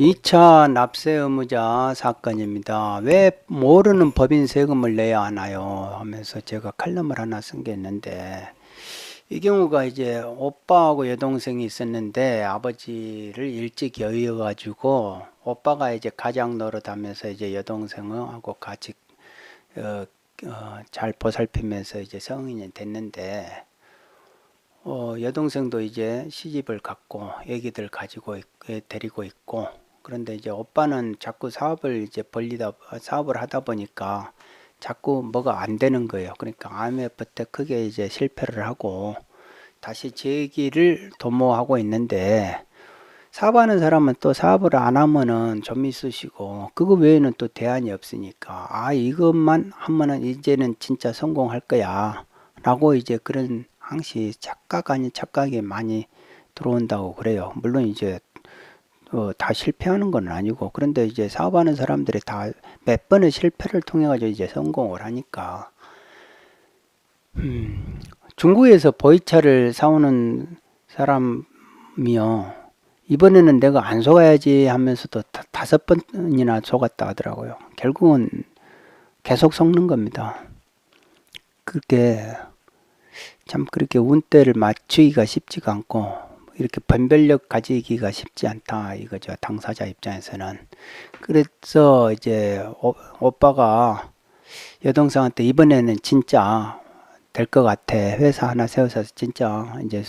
2차 납세 의무자 사건입니다. 왜 모르는 법인 세금을 내야 하나요? 하면서 제가 칼럼을 하나 쓴 게 있는데 이 경우가 이제 오빠하고 여동생이 있었는데 아버지를 일찍 여의어 가지고 오빠가 이제 가장 노릇하면서 이제 여동생하고 같이 어, 어, 잘 보살피면서 이제 성인이 됐는데 어, 여동생도 이제 시집을 갔고 애기들 가지고 있, 애 데리고 있고 그런데 이제 오빠는 자꾸 사업을 이제 벌리다 사업을 하다 보니까 자꾸 뭐가 안 되는 거예요. 그러니까 IMF 때 크게 이제 실패를 하고 다시 재기를 도모하고 있는데 사업하는 사람은 또 사업을 안 하면은 좀 있으시고 그거 외에는 또 대안이 없으니까 아 이것만 하면은 이제는 진짜 성공할 거야 라고 이제 그런 항시 착각 아닌 착각이 많이 들어온다고 그래요. 물론 이제 어, 다 실패하는 건 아니고 그런데 이제 사업하는 사람들이 다 몇 번의 실패를 통해 가지고 이제 성공을 하니까 음, 중국에서 보이차를 사오는 사람이요 이번에는 내가 안 속아야지 하면서도 다, 다섯 번이나 속았다 하더라고요. 결국은 계속 속는 겁니다. 그렇게 참 그렇게 운대를 맞추기가 쉽지가 않고 이렇게 변별력 가지기가 쉽지 않다. 이거죠 당사자 입장에서는. 그래서 이제 오, 오빠가 여동생한테 이번에는 진짜 될 것 같아. 회사 하나 세워서 진짜 이제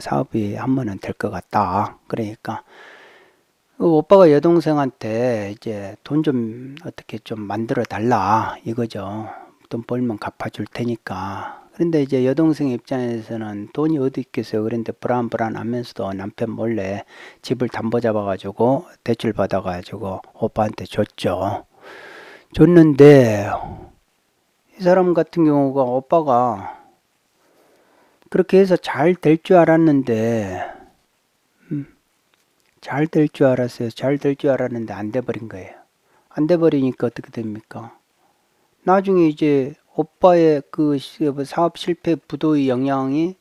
사업이 한 번은 될 것 같다. 그러니까 그 오빠가 여동생한테 이제 돈 좀 어떻게 좀 만들어 달라. 이거죠. 돈 벌면 갚아줄 테니까 그런데 이제 여동생 입장에서는 돈이 어디 있겠어요. 그런데 불안불안하면서도 남편 몰래 집을 담보 잡아가지고 대출 받아가지고 오빠한테 줬죠. 줬는데 이 사람 같은 경우가 오빠가 그렇게 해서 잘 될 줄 알았는데 음, 잘될 줄 알았어요. 잘 될 줄 알았는데 안 돼버린 거예요. 안 돼버리니까 어떻게 됩니까? 나중에 이제 오빠의 그 사업 실패 부도의 영향이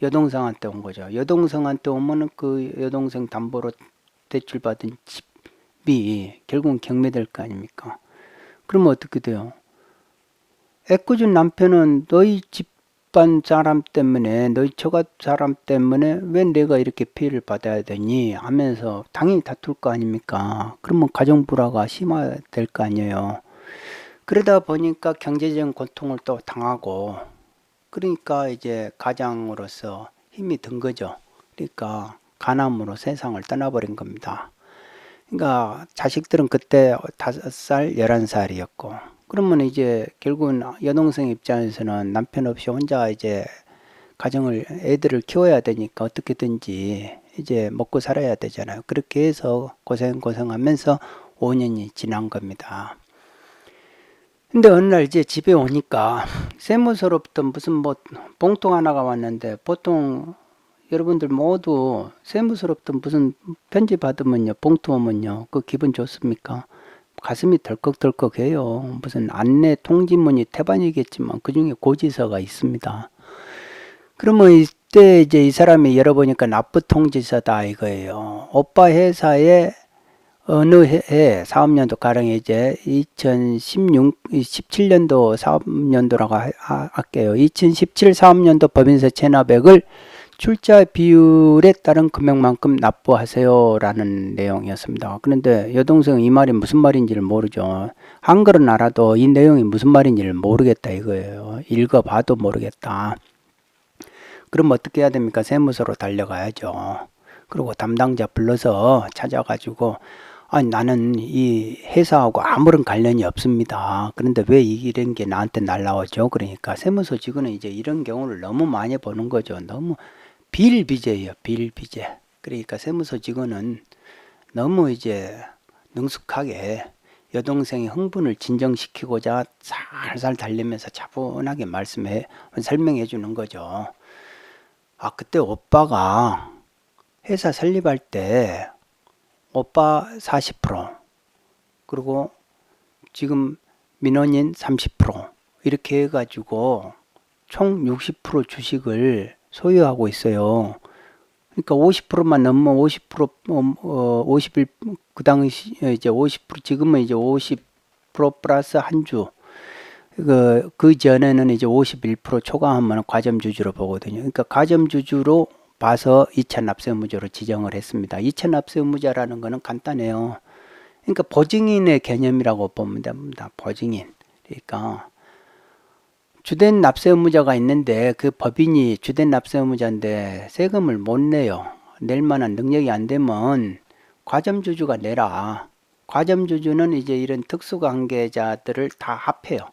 여동생한테 온 거죠. 여동생한테 오면은 그 여동생 담보로 대출받은 집이 결국은 경매될 거 아닙니까? 그러면 어떻게 돼요? 애꿎은 남편은 너희 집반 사람 때문에 너희 처가 사람 때문에 왜 내가 이렇게 피해를 받아야 되니 하면서 당연히 다툴 거 아닙니까? 그러면 가정 불화가 심화될 거 아니에요. 그러다 보니까 경제적인 고통을 또 당하고 그러니까 이제 가장으로서 힘이 든 거죠. 그러니까 가남으로 세상을 떠나버린 겁니다. 그러니까 자식들은 그때 다섯 살, 열한 살이었고 그러면 이제 결국은 여동생 입장에서는 남편 없이 혼자 이제 가정을 애들을 키워야 되니까 어떻게든지 이제 먹고 살아야 되잖아요. 그렇게 해서 고생 고생하면서 5년이 지난 겁니다. 근데 어느 날 이제 집에 오니까 세무서로부터 무슨 뭐 봉통 하나가 왔는데 보통 여러분들 모두 세무서로부터 무슨 편지 받으면요 봉투 오면요 그 기분 좋습니까? 가슴이 덜컥덜컥해요. 무슨 안내 통지문이 태반이겠지만 그 중에 고지서가 있습니다. 그러면 이때 이제 이 사람이 열어보니까 납부 통지서다 이거예요. 오빠 회사에 어느 해 사업년도 가령에 이제 2016, 17년도 사업년도라고 할게요. 2017 사업년도 법인세 체납액을 출자 비율에 따른 금액만큼 납부하세요라는 내용이었습니다. 그런데 여동생은 이 말이 무슨 말인지를 모르죠. 한글은 알아도 이 내용이 무슨 말인지를 모르겠다 이거예요. 읽어봐도 모르겠다. 그럼 어떻게 해야 됩니까? 세무서로 달려가야죠. 그리고 담당자 불러서 찾아가지고 아니 나는 이 회사하고 아무런 관련이 없습니다. 그런데 왜 이런 게 나한테 날라오죠? 그러니까 세무서 직원은 이제 이런 경우를 너무 많이 보는 거죠. 너무 빌비제예요. 빌비제. 그러니까 세무서 직원은 너무 이제 능숙하게 여동생의 흥분을 진정시키고자 살살 달리면서 차분하게 말씀해 설명해 주는 거죠. 아 그때 오빠가 회사 설립할 때 오빠 40% 그리고 지금 민원인 30% 이렇게 해가지고 총 60% 주식을 소유하고 있어요. 그러니까 50%만 넘으면 50% 어, 어, 51, 그 당시 이제 50% 지금은 이제 50% 플러스 한 주. 그, 그 전에는 이제 51% 초과하면 과점주주로 보거든요. 그러니까 과점주주로 봐서 2차 납세 의무자로 지정을 했습니다. 2차 납세 의무자라는 거는 간단해요. 그러니까 보증인의 개념이라고 보면 됩니다. 보증인. 그러니까 주된 납세 의무자가 있는데 그 법인이 주된 납세 의무자인데 세금을 못 내요. 낼 만한 능력이 안 되면 과점주주가 내라. 과점주주는 이제 이런 특수관계자들을 다 합해요.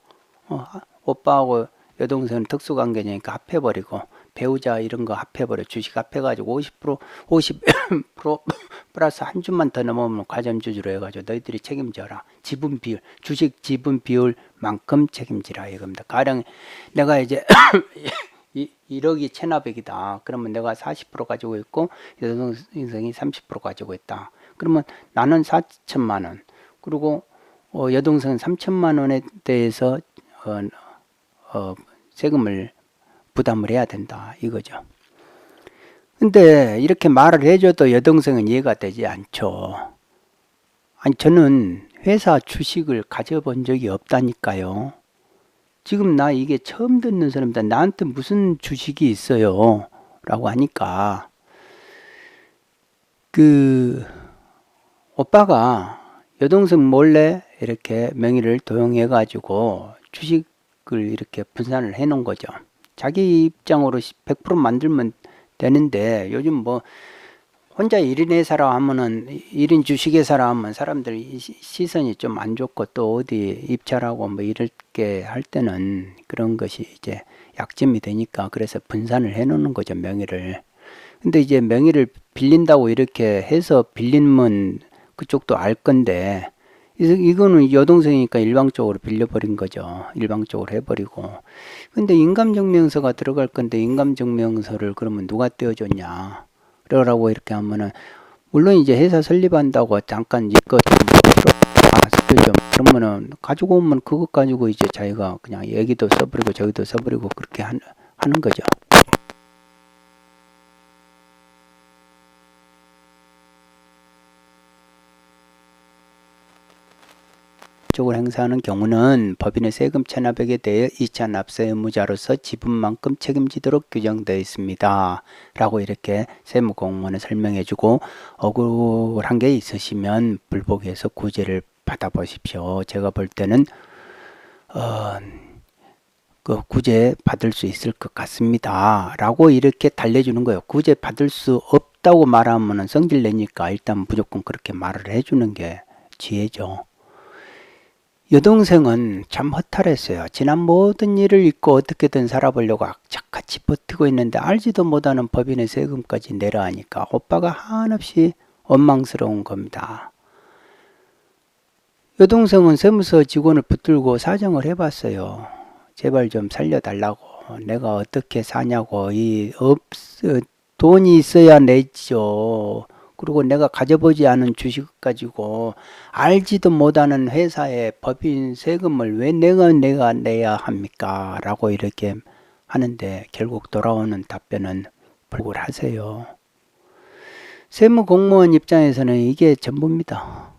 어, 오빠하고 여동생은 특수관계니까 합해버리고 배우자 이런 거 합해버려 주식 합해가지고 50% 50% 플러스 한 주만 더 넘으면 과점주주로 해가지고 너희들이 책임져라 지분 비율 주식 지분 비율만큼 책임지라 이겁니다. 가령 내가 이제 이 1억이 체납액이다. 그러면 내가 40% 가지고 있고 여동생이 30% 가지고 있다. 그러면 나는 4천만 원 그리고 어, 여동생은 3천만 원에 대해서 어, 어, 세금을 부담을 해야 된다 이거죠. 근데 이렇게 말을 해줘도 여동생은 이해가 되지 않죠. 아니 저는 회사 주식을 가져본 적이 없다니까요. 지금 나 이게 처음 듣는 사람들 나한테 무슨 주식이 있어요? 라고 하니까 그 오빠가 여동생 몰래 이렇게 명의를 도용해 가지고 주식을 이렇게 분산을 해 놓은 거죠. 자기 입장으로 100% 만들면 되는데 요즘 뭐 혼자 1인 회사라 하면은 1인 주식회사라 하면 사람들 시선이 좀 안 좋고 또 어디 입찰하고 뭐 이럴 게할 때는 그런 것이 이제 약점이 되니까 그래서 분산을 해 놓는 거죠 명의를. 근데 이제 명의를 빌린다고 이렇게 해서 빌리면 그쪽도 알 건데 이거는 여동생이니까 일방적으로 빌려버린 거죠. 일방적으로 해버리고. 근데 인감증명서가 들어갈 건데 인감증명서를 그러면 누가 떼어줬냐. 그러라고 이렇게 하면은 물론 이제 회사 설립한다고 잠깐 이거 좀 그러면은 가지고 오면 그것 가지고 이제 자기가 그냥 여기도 써버리고 저기도 써버리고 그렇게 하는 거죠. 적극적으로 행사하는 경우는 법인의 세금 체납액에 대해 2차 납세 의무자로서 지분만큼 책임지도록 규정되어 있습니다. 라고 이렇게 세무공무원에 설명해주고 억울한 게 있으시면 불복해서 구제를 받아보십시오. 제가 볼 때는 어, 그 구제 받을 수 있을 것 같습니다. 라고 이렇게 달래주는 거예요. 구제 받을 수 없다고 말하면 성질 내니까 일단 무조건 그렇게 말을 해주는 게 지혜죠. 여동생은 참 허탈했어요. 지난 모든 일을 잊고 어떻게든 살아보려고 악착같이 버티고 있는데 알지도 못하는 법인의 세금까지 내라 하니까 오빠가 한없이 원망스러운 겁니다. 여동생은 세무서 직원을 붙들고 사정을 해봤어요. 제발 좀 살려달라고. 내가 어떻게 사냐고. 이 없, 돈이 있어야 내죠. 그리고 내가 가져보지 않은 주식 가지고 알지도 못하는 회사의 법인 세금을 왜 내가 내가 내야 합니까? 라고 이렇게 하는데 결국 돌아오는 답변은 불굴하세요. 세무 공무원 입장에서는 이게 전부입니다.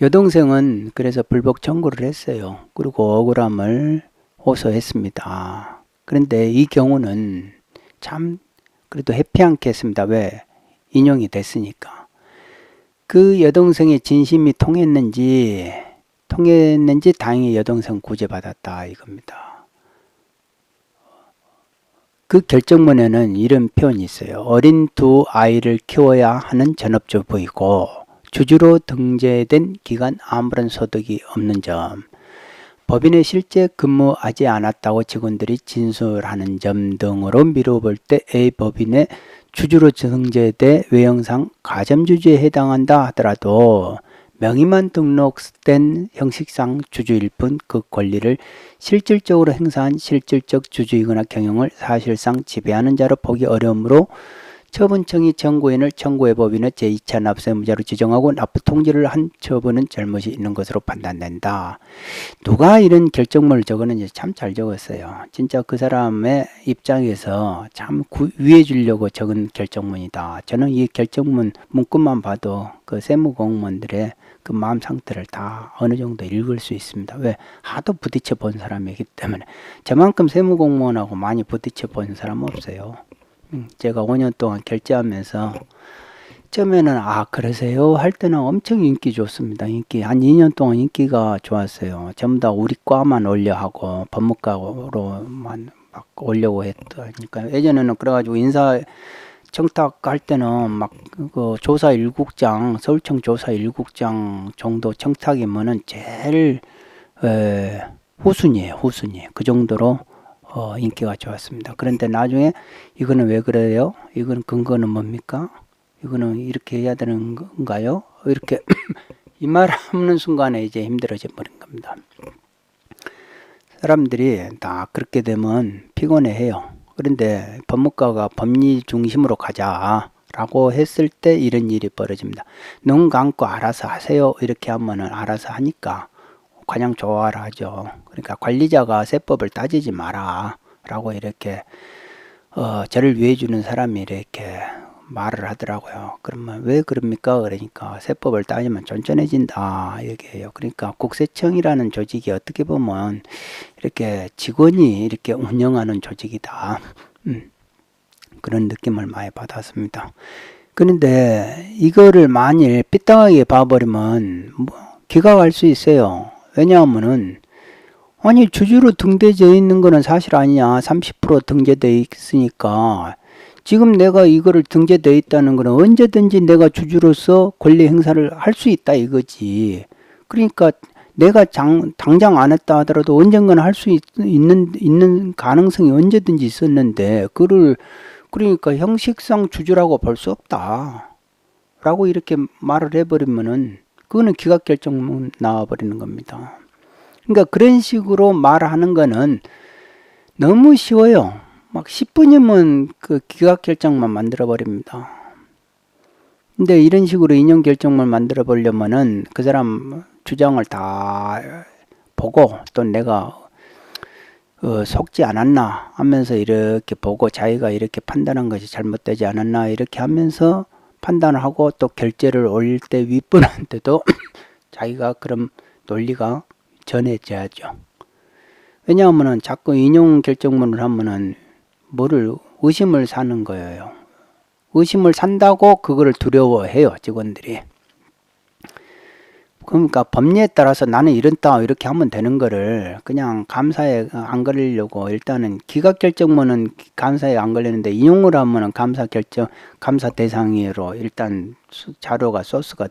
여동생은 그래서 불복 청구를 했어요. 그리고 억울함을 호소했습니다. 그런데 이 경우는 참 그래도 해피않게 했습니다. 왜? 인용이 됐으니까. 그 여동생의 진심이 통했는지, 통했는지 다행히 여동생 구제받았다 이겁니다. 그 결정문에는 이런 표현이 있어요. 어린 두 아이를 키워야 하는 전업주부이고, 주주로 등재된 기간 아무런 소득이 없는 점, 법인에 실제 근무하지 않았다고 직원들이 진술하는 점 등으로 미뤄볼 때 A 법인의 주주로 등재돼 외형상 가점주주에 해당한다 하더라도 명의만 등록된 형식상 주주일 뿐 그 권리를 실질적으로 행사한 실질적 주주이거나 경영을 사실상 지배하는 자로 보기 어려우므로 처분청이 청구인을 청구의 법인의 제2차 납세무자로 지정하고 납부 통지를 한 처분은 잘못이 있는 것으로 판단된다. 누가 이런 결정문을 적었는지 참 잘 적었어요. 진짜 그 사람의 입장에서 참 위해 주려고 적은 결정문이다. 저는 이 결정문 문구만 봐도 그 세무공무원들의 그 마음 상태를 다 어느 정도 읽을 수 있습니다. 왜? 하도 부딪혀 본 사람이기 때문에. 저만큼 세무공무원하고 많이 부딪혀 본 사람 없어요. 음, 제가 5년 동안 결제하면서 처음에는 아 그러세요 할 때는 엄청 인기 좋습니다. 인기 한 2년 동안 인기가 좋았어요. 전부 다 우리 과만 올려 하고 법무과로만 막 올려고 했다니까 예전에는 그래가지고 인사 청탁할 때는 막 그 조사 일국장 서울청 조사 일국장 정도 청탁이면은 제일 에, 후순위에요 후순위 그 정도로 어, 인기가 좋았습니다. 그런데 나중에 이거는 왜 그래요? 이거는 근거는 뭡니까? 이거는 이렇게 해야 되는 건가요? 이렇게 이 말 하는 순간에 이제 힘들어져 버린 겁니다. 사람들이 다 그렇게 되면 피곤해 해요. 그런데 법무과가 법리 중심으로 가자 라고 했을 때 이런 일이 벌어집니다. 눈 감고 알아서 하세요. 이렇게 하면은 알아서 하니까 그냥 좋아라 하죠. 그러니까 관리자가 세법을 따지지 마라. 라고 이렇게, 어, 저를 위해 주는 사람이 이렇게 말을 하더라고요. 그러면 왜 그럽니까? 그러니까 세법을 따지면 쫀쫀해진다. 얘기해요. 그러니까 국세청이라는 조직이 어떻게 보면 이렇게 직원이 이렇게 운영하는 조직이다. 음, 그런 느낌을 많이 받았습니다. 그런데 이거를 만일 삐딱하게 봐버리면 뭐 기각할 수 있어요. 왜냐하면은 아니 주주로 등재되어 있는 거는 사실 아니야. 30% 등재되어 있으니까 지금 내가 이거를 등재되어 있다는 거는 언제든지 내가 주주로서 권리 행사를 할 수 있다 이거지. 그러니까 내가 장, 당장 안 했다 하더라도 언젠가는 할 수 있는 있는 가능성이 언제든지 있었는데 그를 그러니까 형식상 주주라고 볼 수 없다. 라고 이렇게 말을 해버리면은 그거는 기각 결정 나와버리는 겁니다. 그러니까 그런 식으로 말하는 거는 너무 쉬워요. 막 10분이면 그 기각 결정만 만들어 버립니다. 근데 이런 식으로 인용 결정만 만들어 보려면은 그 사람 주장을 다 보고 또 내가 어, 속지 않았나 하면서 이렇게 보고 자기가 이렇게 판단한 것이 잘못되지 않았나 이렇게 하면서 판단을 하고 또 결제를 올릴 때 윗분한테도 자기가 그럼 논리가 전해져야죠. 왜냐하면은 자꾸 인용 결정문을 하면은 뭐를 의심을 사는 거예요. 의심을 산다고 그거를 두려워해요 직원들이. 그러니까 법리에 따라서 나는 이런다 이렇게 하면 되는 거를 그냥 감사에 안 걸리려고 일단은 기각 결정문은 감사에 안 걸리는데 인용을 하면은 감사 결정 감사 대상으로 일단 자료가 소스가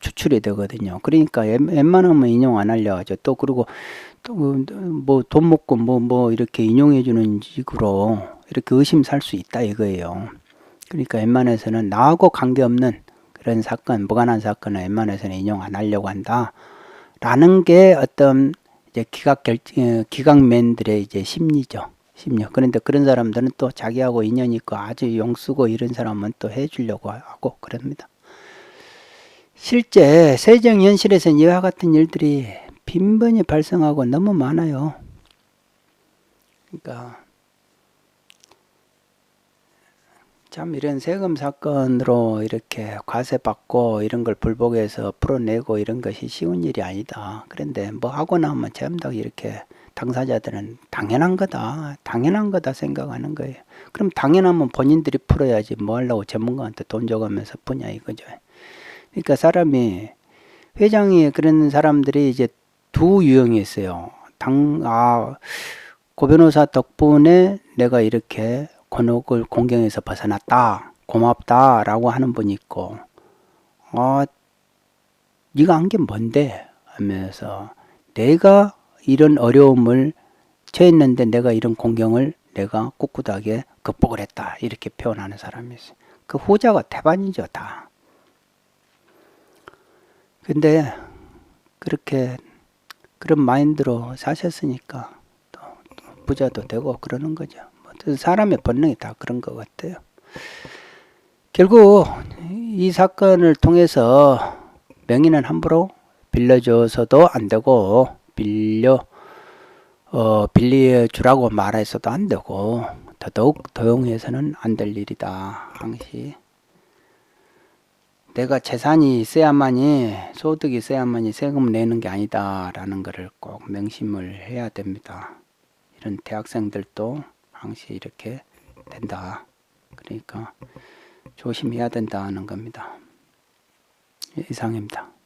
추출이 되거든요. 그러니까 웬만하면 인용 안 하려 하죠. 또 그리고 또 뭐 돈 먹고 뭐뭐 뭐 이렇게 인용해 주는 식으로 이렇게 의심 살 수 있다 이거예요. 그러니까 웬만해서는 나하고 관계없는 그런 사건, 무관한 사건은 웬만해서는 인용 안 하려고 한다. 라는 게 어떤 이제 기각 결, 어, 기각맨들의 이제 심리죠. 심리. 그런데 그런 사람들은 또 자기하고 인연이 있고 아주 용쓰고 이런 사람은 또 해주려고 하고 그럽니다. 실제 세정 현실에서는 이와 같은 일들이 빈번히 발생하고 너무 많아요. 그러니까 참 이런 세금 사건으로 이렇게 과세받고 이런 걸 불복해서 풀어내고 이런 것이 쉬운 일이 아니다. 그런데 뭐 하고 나면 전부 이렇게 당사자들은 당연한 거다. 당연한 거다 생각하는 거예요. 그럼 당연하면 본인들이 풀어야지 뭐 하려고 전문가한테 돈 줘가면서 푸냐 이거죠. 그러니까 사람이 회장이 그런 사람들이 이제 두 유형이 있어요. 당, 아, 고 변호사 덕분에 내가 이렇게 곤혹을 공경에서 벗어났다. 고맙다 라고 하는 분이 있고, 아, 네가 한 게 뭔데? 하면서 내가 이런 어려움을 처했는데 내가 이런 공경을 내가 꿋꿋하게 극복을 했다. 이렇게 표현하는 사람이 있어요. 그 후자가 태반이죠, 다. 근데 그렇게 그런 마인드로 사셨으니까 또 부자도 되고 그러는 거죠. 사람의 본능이 다 그런 것 같아요. 결국 이 사건을 통해서 명의는 함부로 빌려줘서도 안 되고 빌려 어 빌려주라고 말해서도 안 되고 더더욱 도용해서는 안 될 일이다. 항시 내가 재산이 있어야만이 소득이 있어야만이 세금 내는 게 아니다라는 것을 꼭 명심을 해야 됩니다. 이런 대학생들도 항시 이렇게 된다. 그러니까 조심해야 된다는 겁니다. 이상입니다.